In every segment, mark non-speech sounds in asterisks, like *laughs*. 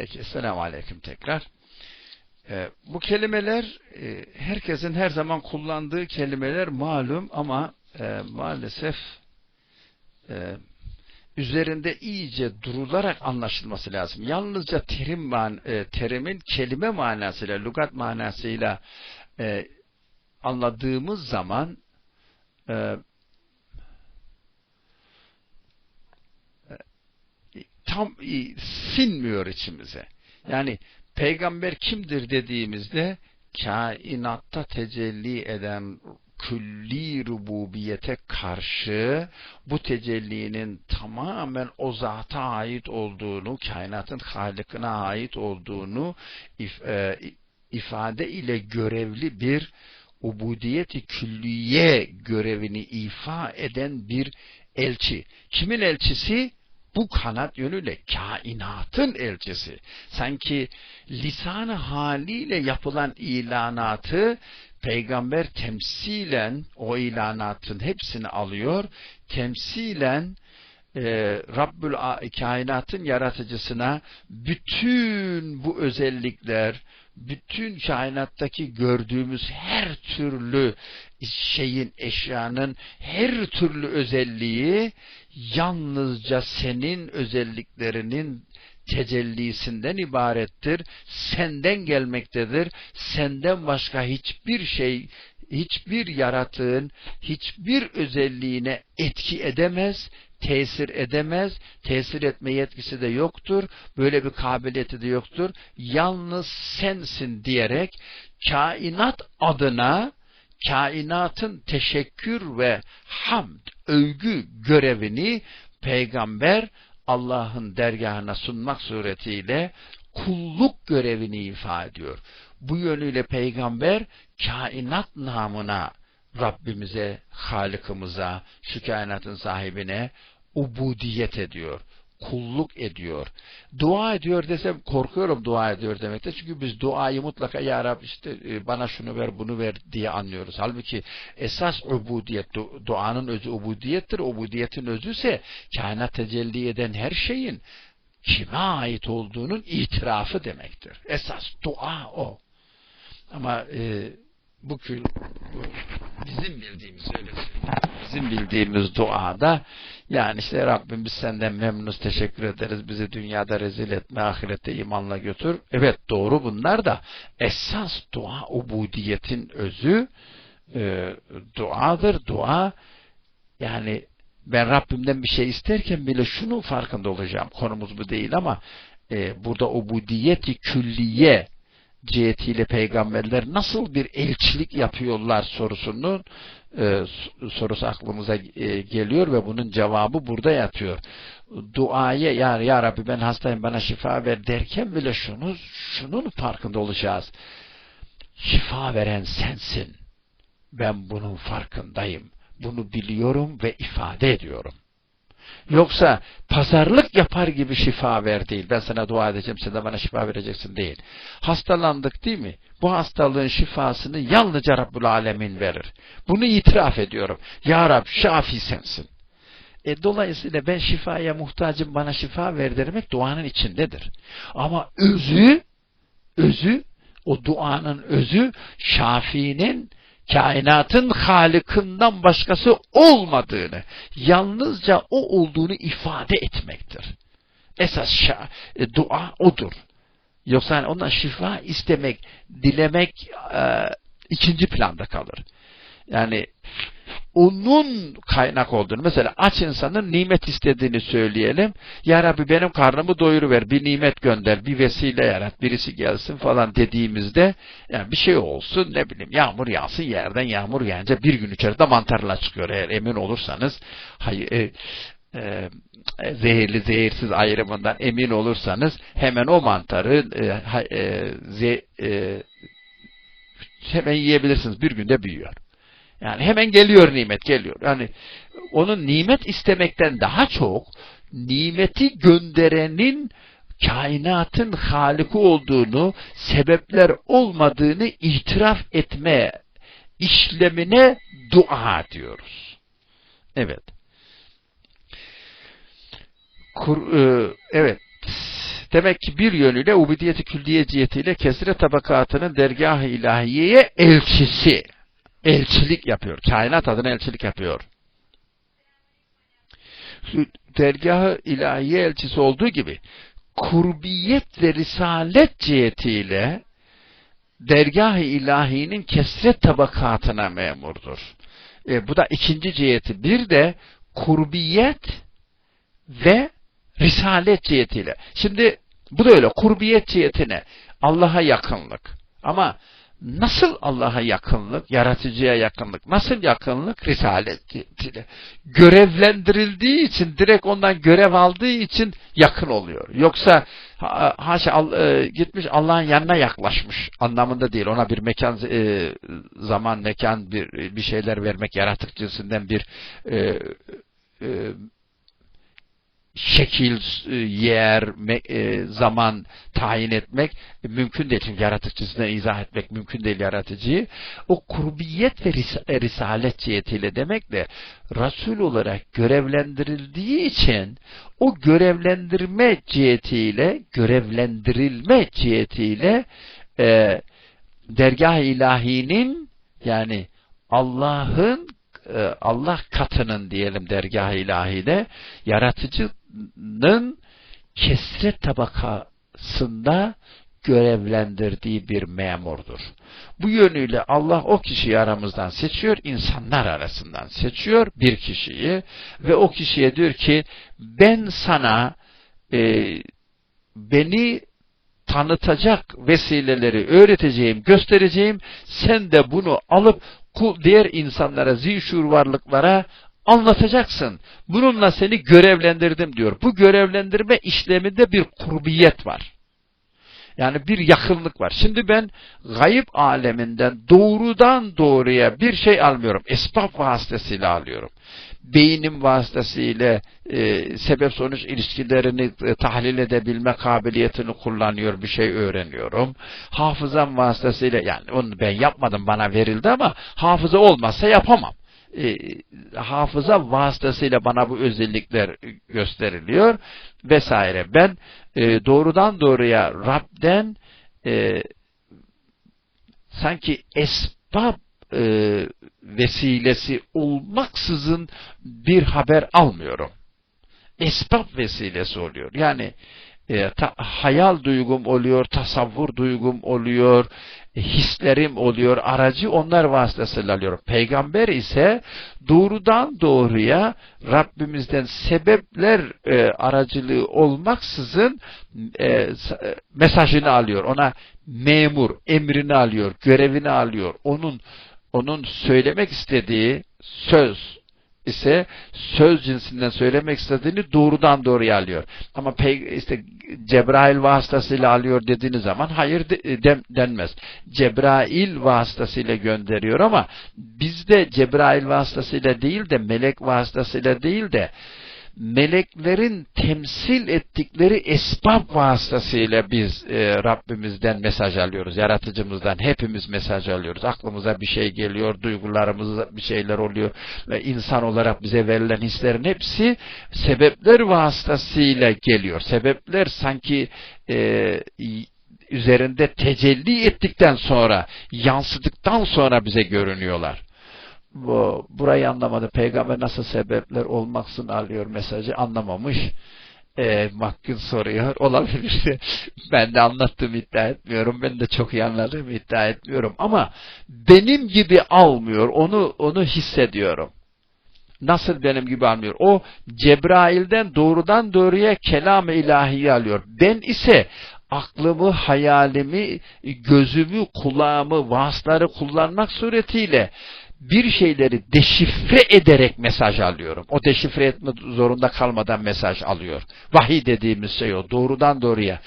Peki, selamun aleyküm tekrar. Ee, bu kelimeler e, herkesin her zaman kullandığı kelimeler malum ama e, maalesef e, üzerinde iyice durularak anlaşılması lazım. Yalnızca terim man, e, terimin kelime manasıyla, lügat manasıyla e, anladığımız zaman e, e tam sinmiyor içimize. Yani peygamber kimdir dediğimizde kainatta tecelli eden külli rububiyete karşı bu tecellinin tamamen o zata ait olduğunu, kainatın halikine ait olduğunu if, e, ifade ile görevli bir ubudiyeti külliye görevini ifa eden bir elçi. Kimin elçisi? Bu kanat yönüyle kainatın elçisi. Sanki lisanı haliyle yapılan ilanatı peygamber temsilen o ilanatın hepsini alıyor. Temsilen e, Rabbül kainatın yaratıcısına bütün bu özellikler, bütün kainattaki gördüğümüz her türlü şeyin, eşyanın her türlü özelliği yalnızca senin özelliklerinin tecellisinden ibarettir. Senden gelmektedir. Senden başka hiçbir şey, hiçbir yaratığın, hiçbir özelliğine etki edemez, tesir edemez, tesir etme yetkisi de yoktur, böyle bir kabiliyeti de yoktur. Yalnız sensin diyerek kainat adına kainatın teşekkür ve hamd, övgü görevini peygamber Allah'ın dergahına sunmak suretiyle kulluk görevini ifade ediyor. Bu yönüyle peygamber kainat namına Rabbimize, Halık'ımıza, şu kainatın sahibine ubudiyet ediyor. Kulluk ediyor. Dua ediyor desem korkuyorum dua ediyor demekte. Çünkü biz duayı mutlaka Ya Rab işte e, bana şunu ver bunu ver diye anlıyoruz. Halbuki esas ubudiyet, duanın özü ubudiyettir. Ubudiyetin özü ise kainat tecelli eden her şeyin kime ait olduğunun itirafı demektir. Esas dua o. Ama e, bu kül bu bizim bildiğimiz öyle bizim bildiğimiz duada yani işte Rabbim biz senden memnunuz teşekkür ederiz bizi dünyada rezil etme ahirette imanla götür. Evet doğru bunlar da. Esas dua ubudiyetin özü e, duadır. Dua yani ben Rabbimden bir şey isterken bile şunun farkında olacağım. Konumuz bu değil ama e, burada ubudiyeti külliye cihetiyle peygamberler nasıl bir elçilik yapıyorlar sorusunun e, sorusu aklımıza e, geliyor ve bunun cevabı burada yatıyor. Duaya ya, ya Rabbi ben hastayım bana şifa ver derken bile şunu, şunun farkında olacağız. Şifa veren sensin. Ben bunun farkındayım. Bunu biliyorum ve ifade ediyorum. Yoksa pazarlık yapar gibi şifa ver değil. Ben sana dua edeceğim, sen de bana şifa vereceksin değil. Hastalandık değil mi? Bu hastalığın şifasını yalnızca Rabbül Alemin verir. Bunu itiraf ediyorum. Ya Rab şafi sensin. E, dolayısıyla ben şifaya muhtacım bana şifa ver demek duanın içindedir. Ama özü, özü, o duanın özü Şafi'nin kainatın halikından başkası olmadığını, yalnızca o olduğunu ifade etmektir. Esas şa, e, dua odur. Yoksa yani ondan şifa istemek, dilemek e, ikinci planda kalır. Yani onun kaynak olduğunu, mesela aç insanın nimet istediğini söyleyelim. Ya Rabbi benim karnımı doyuruver, bir nimet gönder, bir vesile yarat, birisi gelsin falan dediğimizde yani bir şey olsun, ne bileyim yağmur yağsın, yerden yağmur yağınca bir gün içerisinde mantarla çıkıyor eğer emin olursanız. Hayır, e, e, zehirli zehirsiz ayrımından emin olursanız hemen o mantarı e, e, ze, e, hemen yiyebilirsiniz. Bir günde büyüyor. Yani hemen geliyor nimet geliyor. Yani onun nimet istemekten daha çok nimeti gönderenin kainatın haliki olduğunu, sebepler olmadığını itiraf etme işlemine dua diyoruz. Evet. Kur, e, evet. Demek ki bir yönüyle ubudiyeti külliye cihetiyle kesire tabakatının dergah-ı ilahiyeye elçisi. Elçilik yapıyor. Kainat adına elçilik yapıyor. Dergah-ı ilahiye elçisi olduğu gibi kurbiyet ve risalet cihetiyle dergah-ı ilahinin kesret tabakatına memurdur. E, bu da ikinci ciheti. Bir de kurbiyet ve risalet cihetiyle. Şimdi bu da öyle. Kurbiyet cihetine Allah'a yakınlık. Ama nasıl Allah'a yakınlık, yaratıcıya yakınlık, nasıl yakınlık? Risalet cihetiyle. Görevlendirildiği için, direkt ondan görev aldığı için yakın oluyor. Yoksa haşa e, gitmiş Allah'ın yanına yaklaşmış anlamında değil. Ona bir mekan, e, zaman, mekan, bir bir şeyler vermek, yaratık cinsinden bir e, şekil, e, yer, e, zaman tayin etmek mümkün değil. Çünkü yaratıcısına izah etmek mümkün değil yaratıcıyı. O kurbiyet ve e, risalet cihetiyle demek de Resul olarak görevlendirildiği için o görevlendirme cihetiyle görevlendirilme cihetiyle e, dergah-ı ilahinin yani Allah'ın Allah katının diyelim dergah-ı ilahide yaratıcı Tanrı'nın kesret tabakasında görevlendirdiği bir memurdur. Bu yönüyle Allah o kişiyi aramızdan seçiyor, insanlar arasından seçiyor bir kişiyi ve o kişiye diyor ki ben sana e, beni tanıtacak vesileleri öğreteceğim, göstereceğim. Sen de bunu alıp diğer insanlara, zişur varlıklara anlatacaksın. Bununla seni görevlendirdim diyor. Bu görevlendirme işleminde bir kurbiyet var. Yani bir yakınlık var. Şimdi ben gayip aleminden doğrudan doğruya bir şey almıyorum. Esbab vasıtasıyla alıyorum. Beynim vasıtasıyla e, sebep sonuç ilişkilerini e, tahlil edebilme kabiliyetini kullanıyor, bir şey öğreniyorum. Hafızam vasıtasıyla yani onu ben yapmadım bana verildi ama hafıza olmazsa yapamam e, hafıza vasıtasıyla bana bu özellikler gösteriliyor vesaire. Ben e, doğrudan doğruya Rab'den e, sanki esbab e, vesilesi olmaksızın bir haber almıyorum. Esbab vesilesi oluyor. Yani e, ta, hayal duygum oluyor, tasavvur duygum oluyor, hislerim oluyor, aracı onlar vasıtasıyla alıyorum. Peygamber ise doğrudan doğruya Rabbimizden sebepler e, aracılığı olmaksızın e, e, mesajını alıyor. Ona memur, emrini alıyor, görevini alıyor. Onun onun söylemek istediği söz, ise söz cinsinden söylemek istediğini doğrudan doğruya alıyor. Ama işte Cebrail vasıtasıyla alıyor dediğiniz zaman hayır de, denmez. Cebrail vasıtasıyla gönderiyor ama bizde Cebrail vasıtasıyla değil de melek vasıtasıyla değil de meleklerin temsil ettikleri esbab vasıtasıyla biz e, Rabbimizden mesaj alıyoruz. Yaratıcımızdan hepimiz mesaj alıyoruz. Aklımıza bir şey geliyor, duygularımıza bir şeyler oluyor. Ve insan olarak bize verilen hislerin hepsi sebepler vasıtasıyla geliyor. Sebepler sanki e, üzerinde tecelli ettikten sonra, yansıdıktan sonra bize görünüyorlar bu, burayı anlamadı. Peygamber nasıl sebepler olmaksın alıyor mesajı anlamamış. E, Mahkûn soruyor. *laughs* Olabilir. ben de anlattığımı iddia etmiyorum. Ben de çok iyi anladığımı iddia etmiyorum. Ama benim gibi almıyor. Onu onu hissediyorum. Nasıl benim gibi almıyor? O Cebrail'den doğrudan doğruya kelam-ı ilahiyi alıyor. Ben ise aklımı, hayalimi, gözümü, kulağımı, vasıları kullanmak suretiyle bir şeyleri deşifre ederek mesaj alıyorum. O deşifre etme zorunda kalmadan mesaj alıyor. Vahiy dediğimiz şey o. Doğrudan doğruya.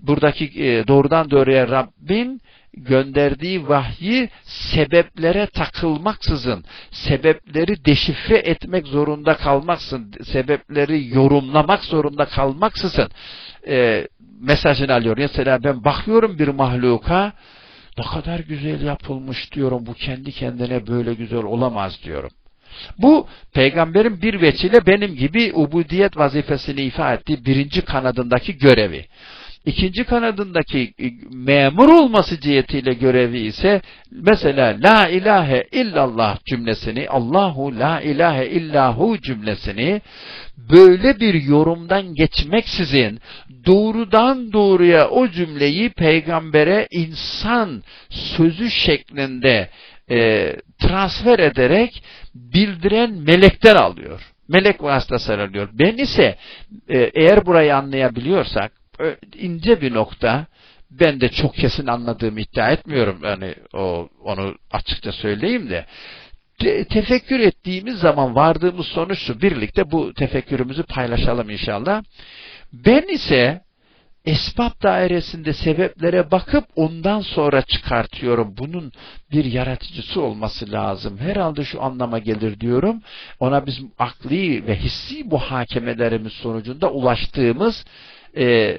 Buradaki e, doğrudan doğruya Rabbin gönderdiği vahyi sebeplere takılmaksızın, sebepleri deşifre etmek zorunda kalmaksın, sebepleri yorumlamak zorunda kalmaksızın e, mesajını alıyor. Mesela ben bakıyorum bir mahluka, ne kadar güzel yapılmış diyorum. Bu kendi kendine böyle güzel olamaz diyorum. Bu peygamberin bir veçile benim gibi ubudiyet vazifesini ifa ettiği birinci kanadındaki görevi. İkinci kanadındaki e, memur olması cihetiyle görevi ise mesela la ilahe illallah cümlesini Allahu la ilahe illahu cümlesini böyle bir yorumdan geçmeksizin doğrudan doğruya o cümleyi peygambere insan sözü şeklinde e, transfer ederek bildiren melekten alıyor. Melek vasıtasıyla alıyor. Ben ise e, eğer burayı anlayabiliyorsak ince bir nokta ben de çok kesin anladığımı iddia etmiyorum. Yani o onu açıkça söyleyeyim de te tefekkür ettiğimiz zaman vardığımız sonuç şu. Birlikte bu tefekkürümüzü paylaşalım inşallah. Ben ise esbab dairesinde sebeplere bakıp ondan sonra çıkartıyorum. Bunun bir yaratıcısı olması lazım. Herhalde şu anlama gelir diyorum. Ona biz akli ve hissi muhakemelerimiz sonucunda ulaştığımız e,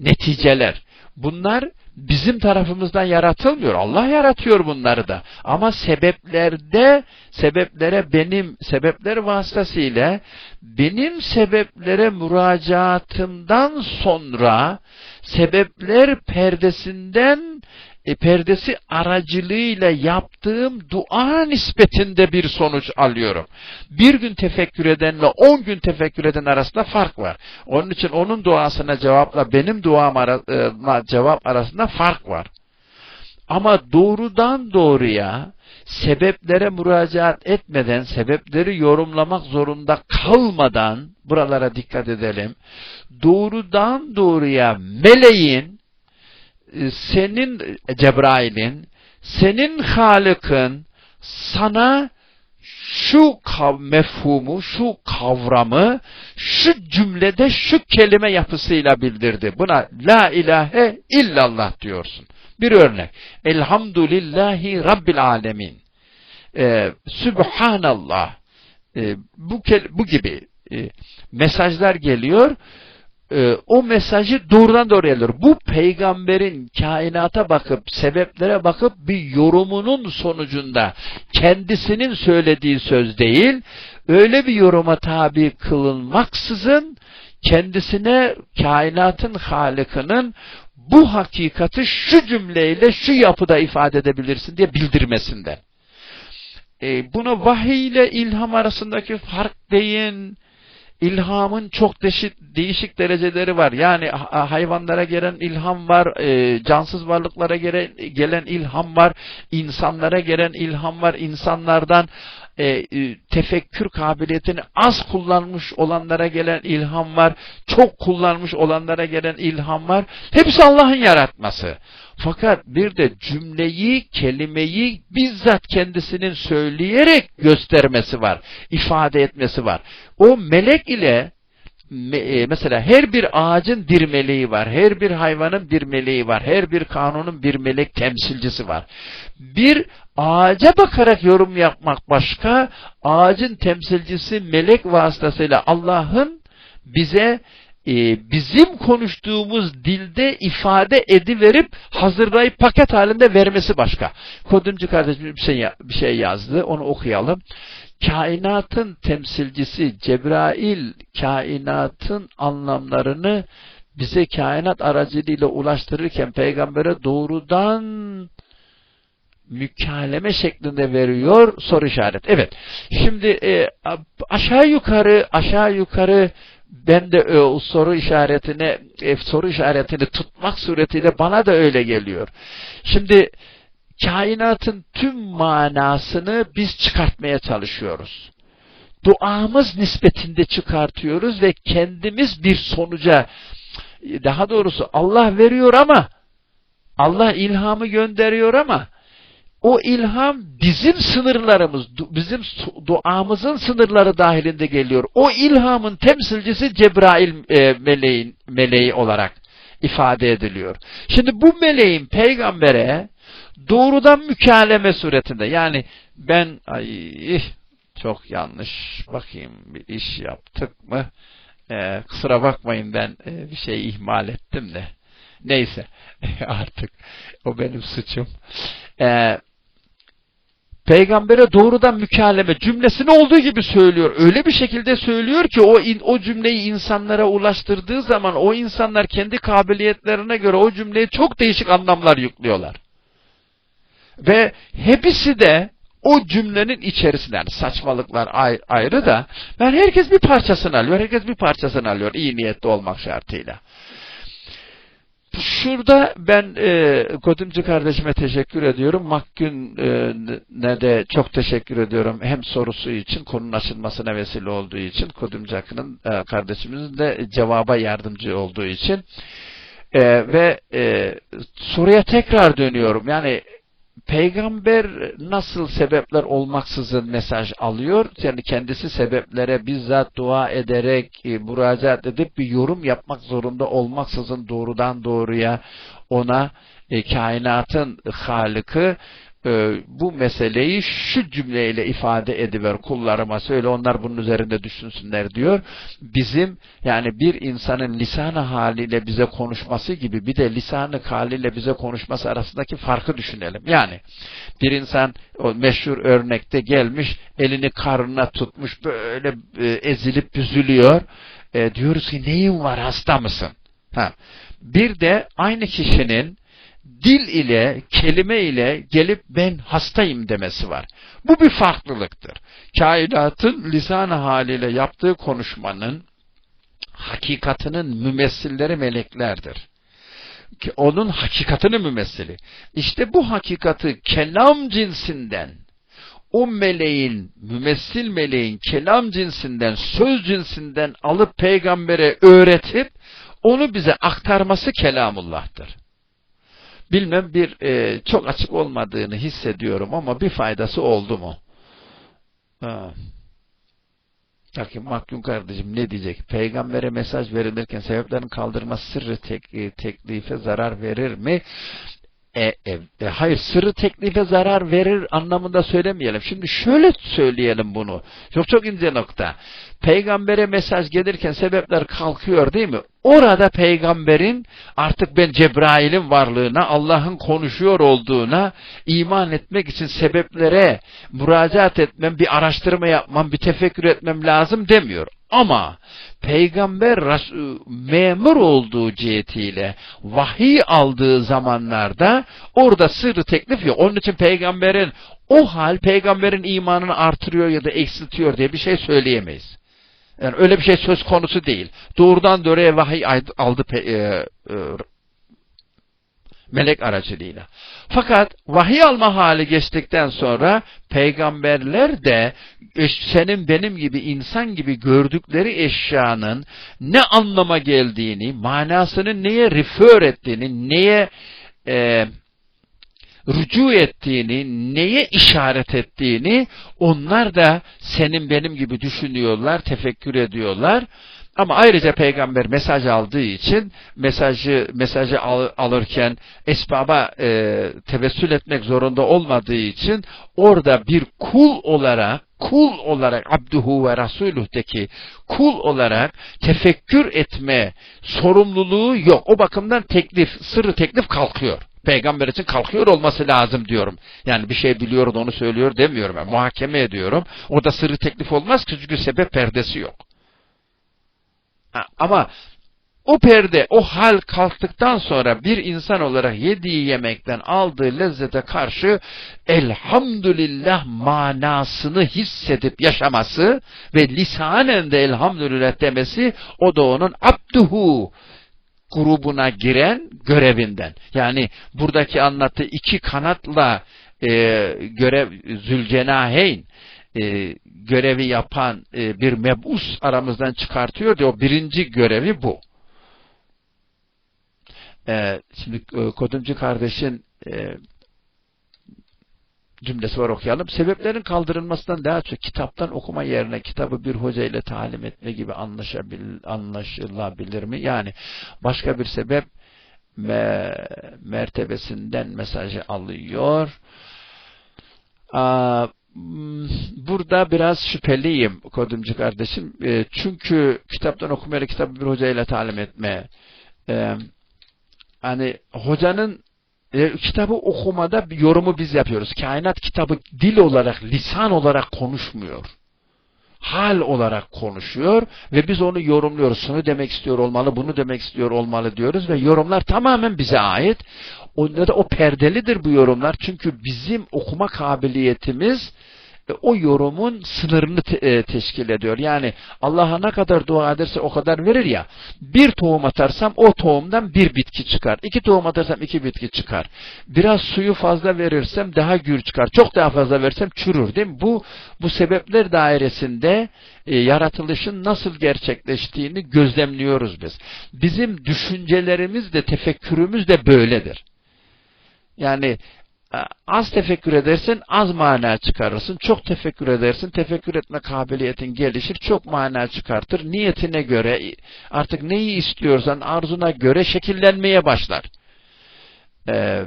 neticeler. Bunlar bizim tarafımızdan yaratılmıyor. Allah yaratıyor bunları da. Ama sebeplerde, sebeplere benim, sebepler vasıtasıyla benim sebeplere müracaatımdan sonra sebepler perdesinden e, perdesi aracılığıyla yaptığım dua nispetinde bir sonuç alıyorum. Bir gün tefekkür edenle on gün tefekkür eden arasında fark var. Onun için onun duasına cevapla benim duama cevap arasında fark var. Ama doğrudan doğruya sebeplere müracaat etmeden, sebepleri yorumlamak zorunda kalmadan, buralara dikkat edelim, doğrudan doğruya meleğin e, senin Cebrail'in, senin Halık'ın sana şu kav mefhumu, şu kavramı, şu cümlede şu kelime yapısıyla bildirdi. Buna la ilahe illallah diyorsun. Bir örnek. Elhamdülillahi Rabbil alemin. Ee, Sübhanallah. Ee, bu, bu gibi e, mesajlar geliyor e, o mesajı doğrudan doğruya alıyor. Bu peygamberin kainata bakıp, sebeplere bakıp bir yorumunun sonucunda kendisinin söylediği söz değil, öyle bir yoruma tabi kılınmaksızın kendisine kainatın halikinin bu hakikati şu cümleyle şu yapıda ifade edebilirsin diye bildirmesinden. E, buna vahiy ile ilham arasındaki fark deyin, İlhamın çok değişik, değişik dereceleri var. Yani hayvanlara gelen ilham var, e, cansız varlıklara gelen ilham var, insanlara gelen ilham var, insanlardan e, e, tefekkür kabiliyetini az kullanmış olanlara gelen ilham var, çok kullanmış olanlara gelen ilham var. Hepsi Allah'ın yaratması. Fakat bir de cümleyi, kelimeyi bizzat kendisinin söyleyerek göstermesi var, ifade etmesi var. O melek ile mesela her bir ağacın bir meleği var, her bir hayvanın bir meleği var, her bir kanunun bir melek temsilcisi var. Bir ağaca bakarak yorum yapmak başka, ağacın temsilcisi melek vasıtasıyla Allah'ın bize e, bizim konuştuğumuz dilde ifade ediverip hazırlayıp paket halinde vermesi başka. Kodumcu kardeşim bir şey, bir şey yazdı, onu okuyalım kainatın temsilcisi Cebrail kainatın anlamlarını bize kainat aracılığıyla ulaştırırken peygambere doğrudan mükaleme şeklinde veriyor soru işaret. Evet. Şimdi e, aşağı yukarı aşağı yukarı ben de o soru işaretine e, soru işaretini tutmak suretiyle bana da öyle geliyor. Şimdi kainatın tüm manasını biz çıkartmaya çalışıyoruz. Duamız nispetinde çıkartıyoruz ve kendimiz bir sonuca, daha doğrusu Allah veriyor ama, Allah ilhamı gönderiyor ama, o ilham bizim sınırlarımız, bizim duamızın sınırları dahilinde geliyor. O ilhamın temsilcisi Cebrail e, meleğin, meleği olarak ifade ediliyor. Şimdi bu meleğin peygambere doğrudan mükaleme suretinde yani ben ay çok yanlış bakayım bir iş yaptık mı ee, kusura bakmayın ben e, bir şey ihmal ettim de neyse *laughs* artık o benim suçum ee, peygambere doğrudan mükaleme cümlesini olduğu gibi söylüyor. Öyle bir şekilde söylüyor ki o o cümleyi insanlara ulaştırdığı zaman o insanlar kendi kabiliyetlerine göre o cümleye çok değişik anlamlar yüklüyorlar. Ve hepsi de o cümlenin içerisinde yani saçmalıklar ayrı da ben herkes bir parçasını alıyor. Herkes bir parçasını alıyor iyi niyetli olmak şartıyla. Şurada ben e, Kodumcu kardeşime teşekkür ediyorum. Makgün'e de çok teşekkür ediyorum. Hem sorusu için, konunun açılmasına vesile olduğu için, Kodumcu Akın'ın e, kardeşimizin de cevaba yardımcı olduğu için. E, ve e, soruya tekrar dönüyorum. Yani peygamber nasıl sebepler olmaksızın mesaj alıyor? Yani kendisi sebeplere bizzat dua ederek, e, müracaat edip bir yorum yapmak zorunda olmaksızın doğrudan doğruya ona e, kainatın halıkı e, bu meseleyi şu cümleyle ifade ediver kullarıma söyle onlar bunun üzerinde düşünsünler diyor. Bizim yani bir insanın lisanı haliyle bize konuşması gibi bir de lisanı haliyle bize konuşması arasındaki farkı düşünelim. Yani bir insan o meşhur örnekte gelmiş elini karnına tutmuş böyle e, ezilip büzülüyor. E, diyoruz ki neyin var hasta mısın? Ha. Bir de aynı kişinin dil ile, kelime ile gelip ben hastayım demesi var. Bu bir farklılıktır. Kainatın lisan haliyle yaptığı konuşmanın hakikatinin mümessilleri meleklerdir. Onun hakikatini mümessili. İşte bu hakikati kelam cinsinden o meleğin, mümessil meleğin kelam cinsinden, söz cinsinden alıp peygambere öğretip onu bize aktarması kelamullah'tır bilmem bir e, çok açık olmadığını hissediyorum ama bir faydası oldu mu? Ha. Mahkum kardeşim ne diyecek? Peygambere mesaj verilirken sebeplerin kaldırması sırrı tek, e, teklife zarar verir mi? E, e, e, hayır sırrı teklife zarar verir anlamında söylemeyelim. Şimdi şöyle söyleyelim bunu. Çok çok ince nokta. Peygambere mesaj gelirken sebepler kalkıyor değil mi? Orada peygamberin artık ben Cebrail'in varlığına, Allah'ın konuşuyor olduğuna iman etmek için sebeplere müracaat etmem, bir araştırma yapmam, bir tefekkür etmem lazım demiyor. Ama peygamber memur olduğu cihetiyle vahiy aldığı zamanlarda orada sırrı teklif yok. Onun için peygamberin o hal peygamberin imanını artırıyor ya da eksiltiyor diye bir şey söyleyemeyiz. Yani öyle bir şey söz konusu değil. Doğrudan doğruya vahiy aldı e, e, melek aracılığıyla. Fakat vahiy alma hali geçtikten sonra peygamberler de senin benim gibi insan gibi gördükleri eşyanın ne anlama geldiğini, manasını neye refer ettiğini, neye e, rücu ettiğini, neye işaret ettiğini onlar da senin benim gibi düşünüyorlar, tefekkür ediyorlar. Ama ayrıca peygamber mesaj aldığı için mesajı mesajı al, alırken esbaba e, tevessül etmek zorunda olmadığı için orada bir kul olarak kul olarak abduhu ve rasuluh'teki kul olarak tefekkür etme sorumluluğu yok. O bakımdan teklif, sırrı teklif kalkıyor. Peygamber için kalkıyor olması lazım diyorum. Yani bir şey biliyor onu söylüyor demiyorum. Yani muhakeme ediyorum. Orada sırrı teklif olmaz çünkü sebep perdesi yok. Ama o perde, o hal kalktıktan sonra bir insan olarak yediği yemekten aldığı lezzete karşı elhamdülillah manasını hissedip yaşaması ve lisanen de elhamdülillah demesi o da onun abduhu grubuna giren görevinden. Yani buradaki anlattığı iki kanatla e, görev Zülcenaheyn e, görevi yapan e, bir mebus aramızdan çıkartıyor diye o birinci görevi bu. E, şimdi e, Kodumcu kardeşin e, cümlesi var okuyalım. Sebeplerin kaldırılmasından daha çok kitaptan okuma yerine kitabı bir hoca ile talim etme gibi anlaşılabilir mi? Yani başka bir sebep me mertebesinden mesajı alıyor. Aa, burada biraz şüpheliyim kodumcu kardeşim. E, çünkü kitaptan okumayla kitabı bir hoca ile talim etme. E, hani hocanın e, kitabı okumada bir yorumu biz yapıyoruz. Kainat kitabı dil olarak, lisan olarak konuşmuyor. Hal olarak konuşuyor ve biz onu yorumluyoruz. Şunu demek istiyor olmalı, bunu demek istiyor olmalı diyoruz ve yorumlar tamamen bize ait. Onda da o perdelidir bu yorumlar. Çünkü bizim okuma kabiliyetimiz o yorumun sınırını te e, teşkil ediyor. Yani Allah'a ne kadar dua ederse o kadar verir ya. Bir tohum atarsam o tohumdan bir bitki çıkar. İki tohum atarsam iki bitki çıkar. Biraz suyu fazla verirsem daha gür çıkar. Çok daha fazla versem çürür değil mi? Bu, bu sebepler dairesinde e, yaratılışın nasıl gerçekleştiğini gözlemliyoruz biz. Bizim düşüncelerimiz de tefekkürümüz de böyledir. Yani az tefekkür edersin az mana çıkarırsın. Çok tefekkür edersin tefekkür etme kabiliyetin gelişir. Çok mana çıkartır. Niyetine göre artık neyi istiyorsan arzuna göre şekillenmeye başlar. Ee,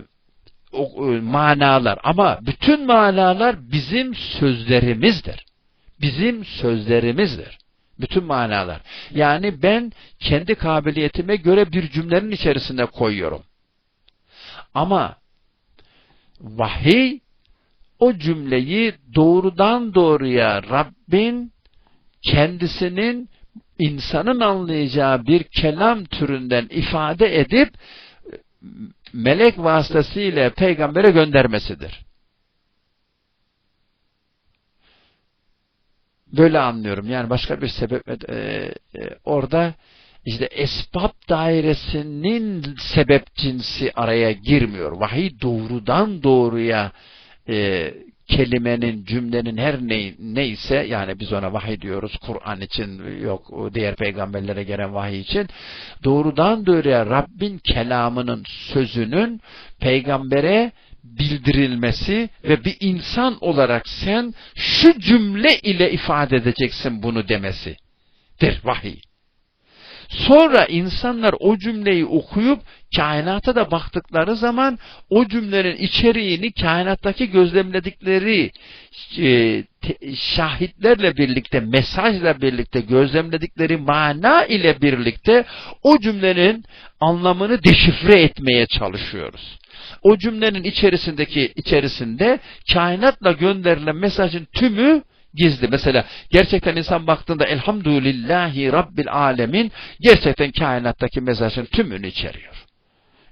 o, manalar ama bütün manalar bizim sözlerimizdir. Bizim sözlerimizdir. Bütün manalar. Yani ben kendi kabiliyetime göre bir cümlenin içerisinde koyuyorum. Ama vahiy o cümleyi doğrudan doğruya Rabbin kendisinin insanın anlayacağı bir kelam türünden ifade edip melek vasıtasıyla peygambere göndermesidir. Böyle anlıyorum. Yani başka bir sebep e, e, orada işte esbab dairesinin sebep cinsi araya girmiyor. Vahiy doğrudan doğruya e, kelimenin, cümlenin her ne, neyse yani biz ona vahiy diyoruz. Kur'an için yok diğer peygamberlere gelen vahiy için doğrudan doğruya Rabbin kelamının sözünün peygambere bildirilmesi ve bir insan olarak sen şu cümle ile ifade edeceksin bunu demesidir vahiy. Sonra insanlar o cümleyi okuyup kainata da baktıkları zaman o cümlenin içeriğini kainattaki gözlemledikleri e, şahitlerle birlikte, mesajla birlikte gözlemledikleri mana ile birlikte o cümlenin anlamını deşifre etmeye çalışıyoruz. O cümlenin içerisindeki içerisinde kainatla gönderilen mesajın tümü gizli. Mesela gerçekten insan baktığında elhamdülillahi rabbil alemin gerçekten kainattaki mesajın tümünü içeriyor.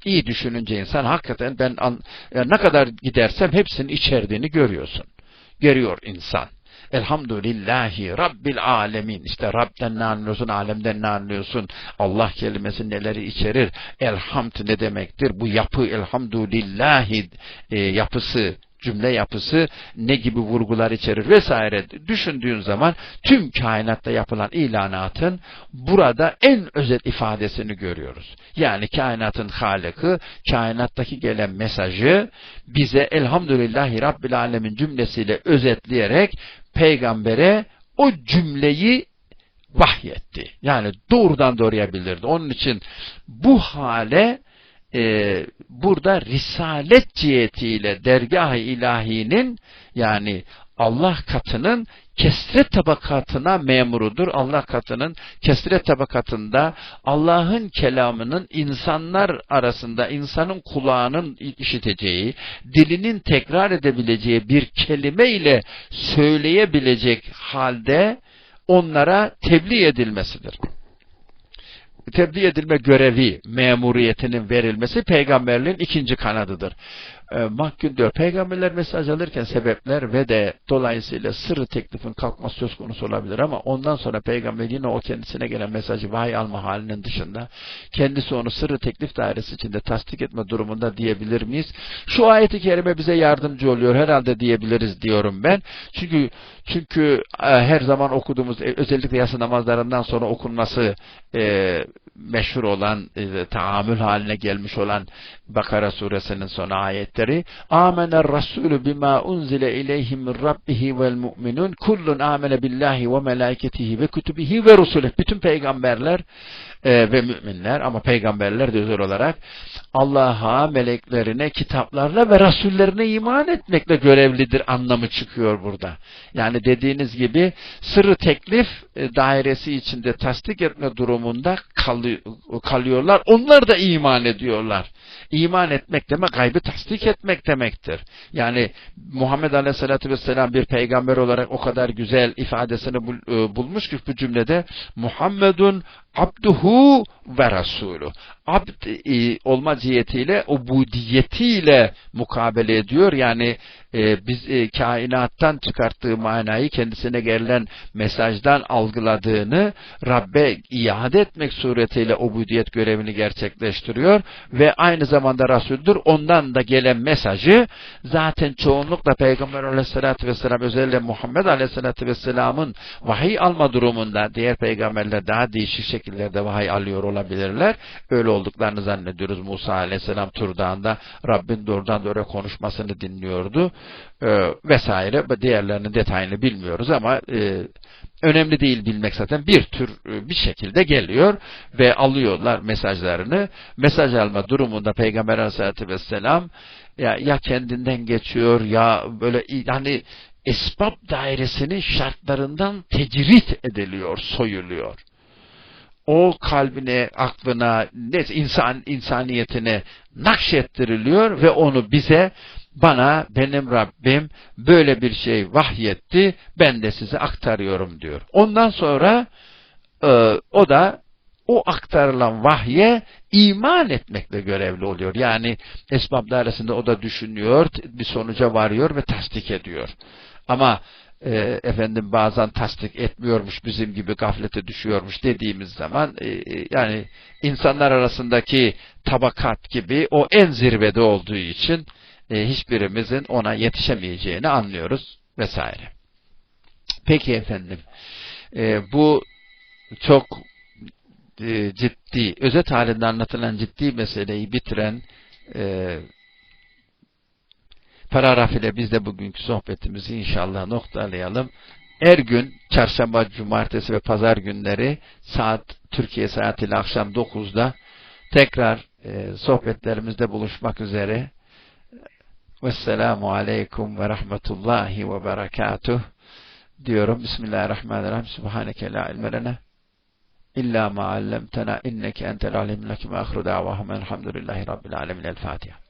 İyi düşününce insan hakikaten ben an, ne kadar gidersem hepsinin içerdiğini görüyorsun. Görüyor insan. Elhamdülillahi Rabbil alemin. İşte Rab'den ne anlıyorsun, alemden ne anlıyorsun? Allah kelimesi neleri içerir? Elhamd ne demektir? Bu yapı elhamdülillahi e, yapısı cümle yapısı ne gibi vurgular içerir vesaire düşündüğün zaman tüm kainatta yapılan ilanatın burada en özet ifadesini görüyoruz. Yani kainatın halikı, kainattaki gelen mesajı bize elhamdülillahi rabbil alemin cümlesiyle özetleyerek peygambere o cümleyi vahyetti. Yani doğrudan doğruya bildirdi. Onun için bu hale e, burada risalet cihetiyle dergah-ı ilahinin yani Allah katının kesret tabakatına memurudur. Allah katının kesret tabakatında Allah'ın kelamının insanlar arasında insanın kulağının işiteceği, dilinin tekrar edebileceği bir kelime ile söyleyebilecek halde onlara tebliğ edilmesidir tebliğ edilme görevi, memuriyetinin verilmesi peygamberliğin ikinci kanadıdır mahkum diyor. Peygamberler mesaj alırken sebepler ve de dolayısıyla sırrı teklifin kalkması söz konusu olabilir ama ondan sonra peygamber yine o kendisine gelen mesajı vahiy alma halinin dışında kendisi onu sırrı teklif dairesi içinde tasdik etme durumunda diyebilir miyiz? Şu ayeti kerime bize yardımcı oluyor herhalde diyebiliriz diyorum ben. Çünkü çünkü e, her zaman okuduğumuz e, özellikle yasa namazlarından sonra okunması e, meşhur olan e, taamül haline gelmiş olan Bakara suresinin son ayetleri Amener Rasulü bima unzile ileyhi min rabbihi vel mu'minun kullun amene billahi ve melaiketihi ve kütübihi ve rusulih bütün peygamberler e, ve müminler ama peygamberler de özel olarak Allah'a, meleklerine, kitaplarla ve rasullerine iman etmekle görevlidir anlamı çıkıyor burada. Yani dediğiniz gibi sırrı teklif e, dairesi içinde tasdik etme durumunda kalıyorlar. Onlar da iman ediyorlar. İman etmek demek gaybı tasdik etmek demektir. Yani Muhammed Aleyhisselatü Vesselam bir peygamber olarak o kadar güzel ifadesini e, bulmuş ki bu cümlede Muhammedun abduhu ve rasulü. Abd e, olma cihetiyle, ubudiyetiyle mukabele ediyor. Yani e, biz e, kainattan çıkarttığı manayı kendisine gelen mesajdan algıladığını Rabbe iade etmek suretiyle ubudiyet görevini gerçekleştiriyor ve aynı zamanda Resul'dür. Ondan da gelen mesajı zaten çoğunlukla Peygamber aleyhissalatü vesselam özellikle Muhammed aleyhissalatü vesselamın vahiy alma durumunda diğer peygamberler daha değişik şekillerde vahiy alıyor olabilirler. Öyle olduklarını zannediyoruz. Musa aleyhisselam Tur Dağı'nda Rabbin doğrudan doğru konuşmasını dinliyordu e, vesaire. Diğerlerinin detayını bilmiyoruz ama e, önemli değil bilmek zaten bir tür e, bir şekilde geliyor ve alıyorlar mesajlarını. Mesaj alma durumunda Peygamber Aleyhisselatü Vesselam ya, ya kendinden geçiyor ya böyle yani esbab dairesinin şartlarından tecrit ediliyor, soyuluyor o kalbine, aklına, insan insaniyetine nakşettiriliyor ve onu bize bana benim Rabbim böyle bir şey vahyetti ben de size aktarıyorum diyor. Ondan sonra e, o da o aktarılan vahye iman etmekle görevli oluyor. Yani esbab arasında o da düşünüyor, bir sonuca varıyor ve tasdik ediyor. Ama e, efendim bazen tasdik etmiyormuş bizim gibi gaflete düşüyormuş dediğimiz zaman e, e, yani insanlar arasındaki tabakat gibi o en zirvede olduğu için e, hiçbirimizin ona yetişemeyeceğini anlıyoruz vesaire. Peki efendim e, bu çok e, ciddi özet halinde anlatılan ciddi meseleyi bitiren e, paragraf ile biz de bugünkü sohbetimizi inşallah noktalayalım. Her gün çarşamba, cumartesi ve pazar günleri saat Türkiye saatiyle akşam 9'da tekrar e, sohbetlerimizde buluşmak üzere. Vesselamu aleykum ve rahmetullahi ve berekatuh diyorum. Bismillahirrahmanirrahim. Subhaneke la ilme lena illa ma allamtena inneke entel alimul hakim. Ahru davahum elhamdülillahi rabbil alemin. El Fatiha.